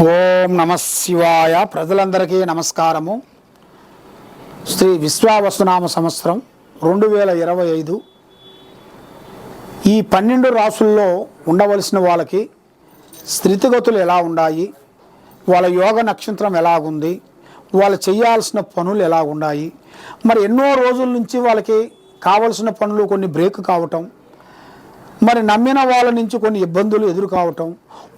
ఓం నమ శివాయ. ప్రజలందరికీ నమస్కారము. శ్రీ విశ్వావసునామ సంవత్సరం రెండు వేల ఇరవై ఐదు. ఈ పన్నెండు రాసుల్లో ఉండవలసిన వాళ్ళకి స్థితిగతులు ఎలా ఉన్నాయి వాళ్ళ యోగ నక్షత్రం ఎలాగుంది? వాళ్ళు చేయాల్సిన పనులు ఎలా ఉన్నాయి? మరి ఎన్నో రోజుల నుంచి వాళ్ళకి కావలసిన పనులు కొన్ని బ్రేక్ కావటం మరి నమ్మిన వాళ్ళ నుంచి కొన్ని ఇబ్బందులు ఎదురు కావటం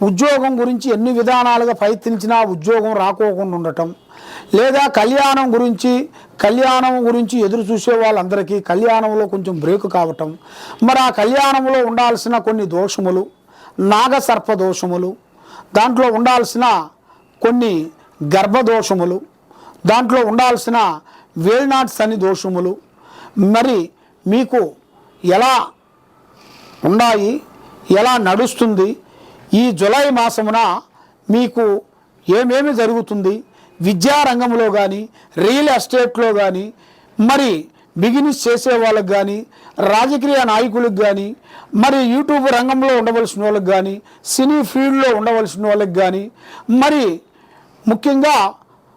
ఉద్యోగం గురించి ఎన్ని విధానాలుగా ప్రయత్నించినా ఉద్యోగం రాకోకుండా ఉండటం లేదా కళ్యాణం గురించి కళ్యాణం గురించి ఎదురు చూసే వాళ్ళందరికీ కళ్యాణంలో కొంచెం బ్రేక్ కావటం మరి ఆ కళ్యాణంలో ఉండాల్సిన కొన్ని దోషములు నాగసర్ప దోషములు దాంట్లో ఉండాల్సిన కొన్ని గర్భదోషములు దాంట్లో ఉండాల్సిన వేల్నాట్స్ అని దోషములు మరి మీకు ఎలా ఉన్నాయి ఎలా నడుస్తుంది? ఈ జులై మాసమున మీకు ఏమేమి జరుగుతుంది? విద్యారంగంలో కానీ రియల్ ఎస్టేట్లో కానీ మరి బిజినెస్ చేసే వాళ్ళకి కానీ రాజకీయ నాయకులకు కానీ మరి యూట్యూబ్ రంగంలో ఉండవలసిన వాళ్ళకి కానీ సినీ ఫీల్డ్లో ఉండవలసిన వాళ్ళకి కానీ మరి ముఖ్యంగా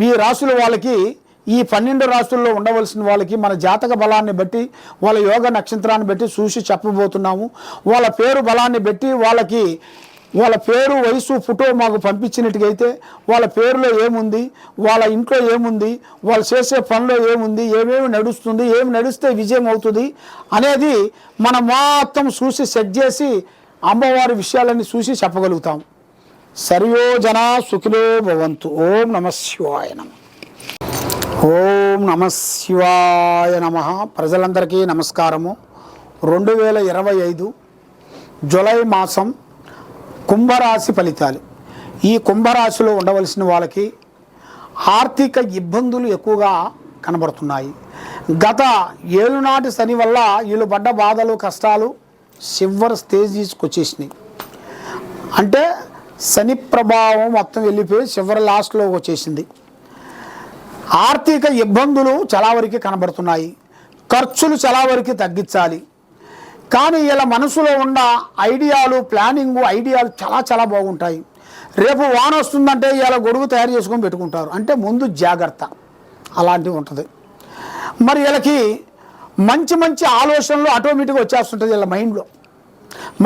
మీ రాసుల వాళ్ళకి ఈ పన్నెండు రాష్ట్రాల్లో ఉండవలసిన వాళ్ళకి మన జాతక బలాన్ని బట్టి వాళ్ళ యోగ నక్షత్రాన్ని బట్టి చూసి చెప్పబోతున్నాము. వాళ్ళ పేరు బలాన్ని బట్టి వాళ్ళకి వాళ్ళ పేరు వయసు ఫోటో మాకు పంపించినట్టుగైతే వాళ్ళ పేరులో ఏముంది వాళ్ళ ఇంట్లో ఏముంది వాళ్ళు చేసే పనిలో ఏముంది ఏమేమి నడుస్తుంది ఏమి నడిస్తే విజయం అవుతుంది అనేది మనం మొత్తం చూసి సెట్ చేసి అమ్మవారి విషయాలన్నీ చూసి చెప్పగలుగుతాం. సర్వో జనా సుఖిలో భవంతు. ఓం నమ శివాయ నమ. ఓం నమ శివాయ నమ. ప్రజలందరికీ నమస్కారము. రెండు వేల ఇరవై ఐదు జులై మాసం కుంభరాశి ఫలితాలు. ఈ కుంభరాశిలో ఉండవలసిన వాళ్ళకి ఆర్థిక ఇబ్బందులు ఎక్కువగా కనబడుతున్నాయి. గత ఏలునాటి శని వల్ల వీళ్ళు పడ్డ బాధలు కష్టాలు చివరి స్టేజ్ తీసుకొచ్చేసినాయి అంటే శని ప్రభావం మొత్తం వెళ్ళిపోయి చివరి లాస్ట్లో వచ్చేసింది. ఆర్థిక ఇబ్బందులు చాలా వరకు కనబడుతున్నాయి. ఖర్చులు చాలా వరకు తగ్గించాలి. కానీ ఇలా మనసులో ఉన్న ఐడియాలు ప్లానింగ్ ఐడియాలు చాలా చాలా బాగుంటాయి. రేపు వాన వస్తుందంటే ఇలా గొడుగు తయారు చేసుకొని పెట్టుకుంటారు. అంటే ముందు జాగ్రత్త. అలాంటివి ఉంటుంది. మరి వీళ్ళకి మంచి మంచి ఆలోచనలు ఆటోమేటిక్గా వచ్చేస్తుంటుంది వీళ్ళ మైండ్లో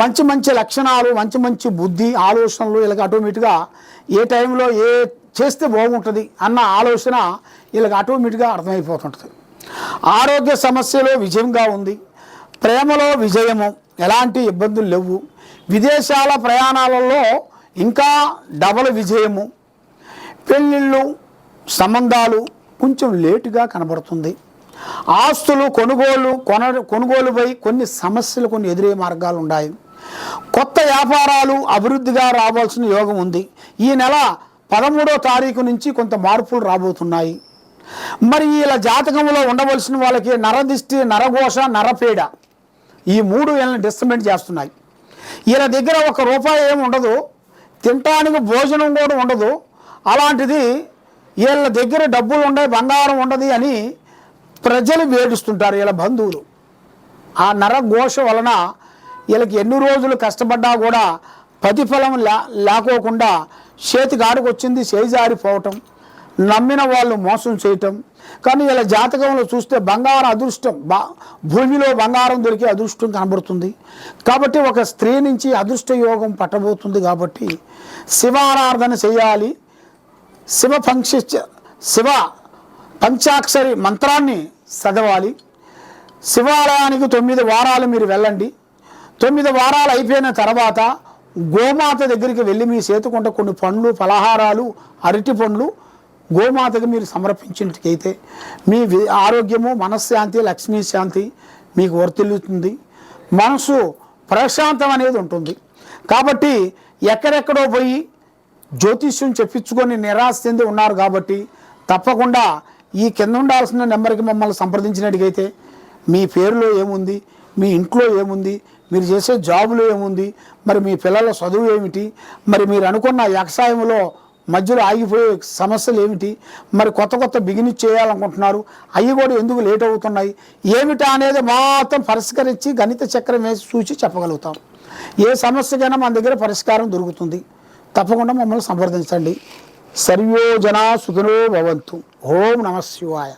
మంచి మంచి లక్షణాలు మంచి మంచి బుద్ధి ఆలోచనలు ఇలాగ ఆటోమేటిక్గా ఏ టైంలో ఏ చేస్తే బాగుంటుంది అన్న ఆలోచన వీళ్ళకి ఆటోమేటిక్గా అర్థమైపోతుంటుంది. ఆరోగ్య సమస్యలో విజయంగా ఉంది. ప్రేమలో విజయము ఎలాంటి ఇబ్బందులు లేవు. విదేశాల ప్రయాణాలలో ఇంకా డబల్ విజయము. పెళ్ళిళ్ళు సంబంధాలు కొంచెం లేటుగా కనబడుతుంది. ఆస్తులు కొనుగోలు కొన కొనుగోలుపై కొన్ని సమస్యలు కొన్ని ఎదురే మార్గాలు ఉన్నాయి. కొత్త వ్యాపారాలు అభివృద్ధిగా రావాల్సిన యోగం ఉంది. ఈ నెల పదమూడో తారీఖు నుంచి కొంత మార్పులు రాబోతున్నాయి. మరి ఇలా జాతకంలో ఉండవలసిన వాళ్ళకి నరదిష్టి నరఘోష నరపేడ ఈ మూడు వీళ్ళని డిస్టర్బెంట్ చేస్తున్నాయి. వీళ్ళ దగ్గర ఒక రూపాయి ఏమి ఉండదు. తినటానికి భోజనం కూడా ఉండదు. అలాంటిది వీళ్ళ దగ్గర డబ్బులు ఉండవు బంగారం ఉండదు అని ప్రజలు వేడుస్తుంటారు వీళ్ళ బంధువులు. ఆ నరఘోష వలన వీళ్ళకి ఎన్ని రోజులు కష్టపడ్డా కూడా ప్రతిఫలం లే లేకోకుండా చేతికి ఆడుకొచ్చింది చేజారిపోవటం నమ్మిన వాళ్ళు మోసం చేయటం. కానీ ఇలా జాతకంలో చూస్తే బంగారం అదృష్టం బా భూమిలో బంగారం దొరికే అదృష్టం కనబడుతుంది. కాబట్టి ఒక స్త్రీ నుంచి అదృష్ట యోగం పట్టబోతుంది కాబట్టి శివారాధన చేయాలి. శివ పంక్ష శివ పంచాక్షరి మంత్రాన్ని చదవాలి. శివాలయానికి తొమ్మిది వారాలు మీరు వెళ్ళండి. తొమ్మిది వారాలు అయిపోయిన తర్వాత గోమాత దగ్గరికి వెళ్ళి మీ చేతుకుంట కొన్ని పండ్లు పలహారాలు అరటి పండ్లు గోమాతకి మీరు సమర్పించినట్టుకైతే మీ ఆరోగ్యము మనశ్శాంతి లక్ష్మీ శాంతి మీకు వర్తిల్లుతుంది. మనసు ప్రశాంతం అనేది ఉంటుంది. కాబట్టి ఎక్కడెక్కడో పోయి జ్యోతిష్యం చెప్పించుకొని నిరాశ చెంది ఉన్నారు కాబట్టి తప్పకుండా ఈ కింద ఉండాల్సిన నెంబర్కి మమ్మల్ని సంప్రదించినట్టుగైతే మీ పేరులో ఏముంది మీ ఇంట్లో ఏముంది మీరు చేసే జాబులో ఏముంది మరి మీ పిల్లల చదువు ఏమిటి మరి మీరు అనుకున్న వ్యవసాయంలో మధ్యలో ఆగిపోయే సమస్యలు ఏమిటి మరి కొత్త కొత్త బిగిని చేయాలనుకుంటున్నారు అవి కూడా ఎందుకు లేట్ అవుతున్నాయి ఏమిటా అనేది మాత్రం పరిష్కరించి గణిత చక్రం వేసి చూసి చెప్పగలుగుతాం. ఏ సమస్యకైనా మన దగ్గర పరిష్కారం దొరుకుతుంది. తప్పకుండా మమ్మల్ని సంప్రదించండి. సర్వో జనా సుఖినో భవంతు. ఓం నమ శివాయ.